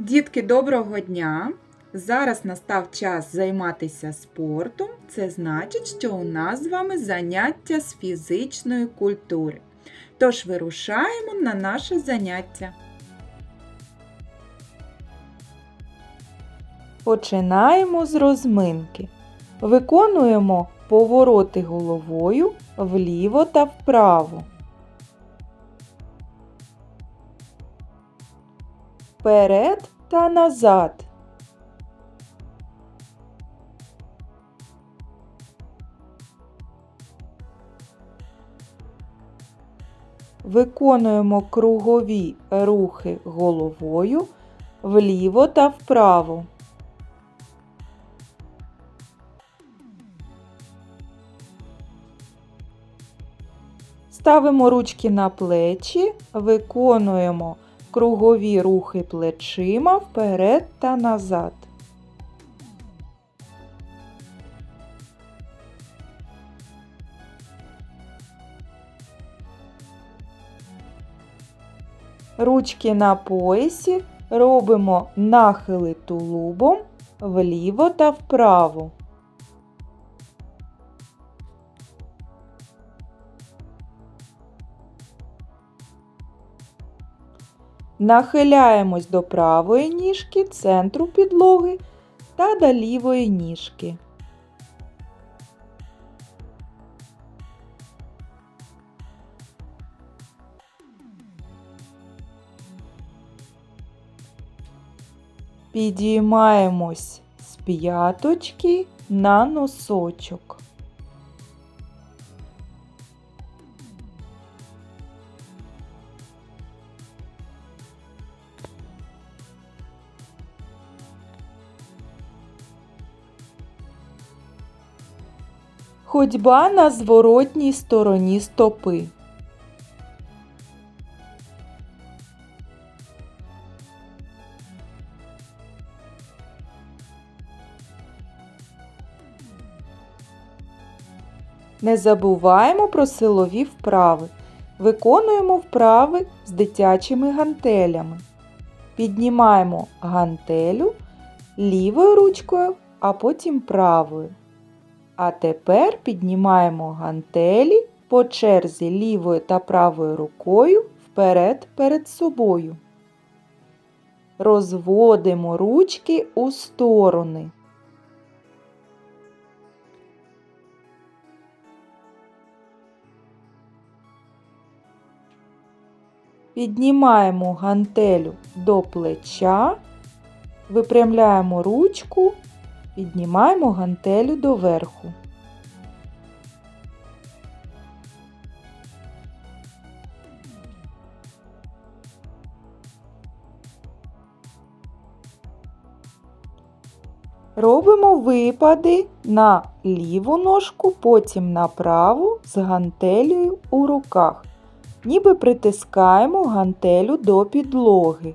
Дітки, доброго дня! Зараз настав час займатися спортом. Це значить, що у нас з вами заняття з фізичної культури. Тож вирушаємо на наше заняття. Починаємо з розминки. Виконуємо повороти головою вліво та вправо. Вперед та назад. Виконуємо кругові рухи головою вліво та вправо. Ставимо ручки на плечі, виконуємо кругові рухи плечима вперед та назад. Ручки на поясі робимо нахили тулубом вліво та вправо. Нахиляємось до правої ніжки, центру підлоги та до лівої ніжки. Підіймаємось з п'яточки на носочок. Ходьба на зворотній стороні стопи. Не забуваємо про силові вправи. Виконуємо вправи з дитячими гантелями. Піднімаємо гантелю лівою ручкою, а потім правою. А тепер піднімаємо гантелі по черзі лівою та правою рукою вперед перед собою. Розводимо ручки у сторони. Піднімаємо гантелю до плеча, випрямляємо ручку, піднімаємо гантелю доверху. Робимо випади на ліву ножку, потім на праву з гантелею у руках ніби притискаємо гантелю до підлоги.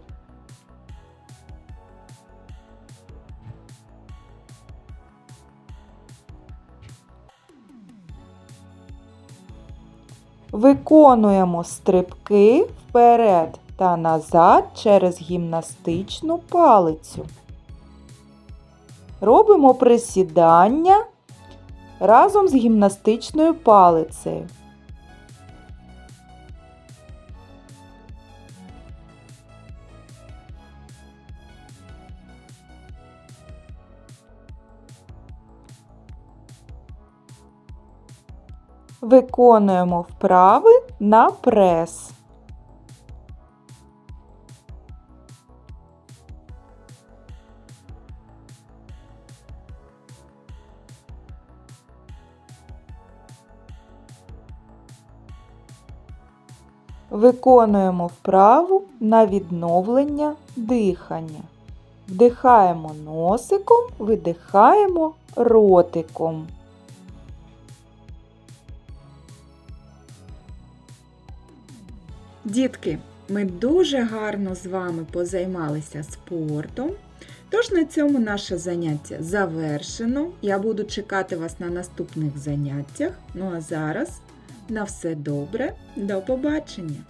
Виконуємо стрибки вперед та назад через гімнастичну палицю. Робимо присідання разом з гімнастичною палицею. Виконуємо вправи на прес. Виконуємо вправу на відновлення дихання. Вдихаємо носиком, видихаємо ротиком. Дітки, ми дуже гарно з вами позаймалися спортом. Тож на цьому наше заняття завершено. Я буду чекати вас на наступних заняттях. Ну а зараз на все добре, до побачення!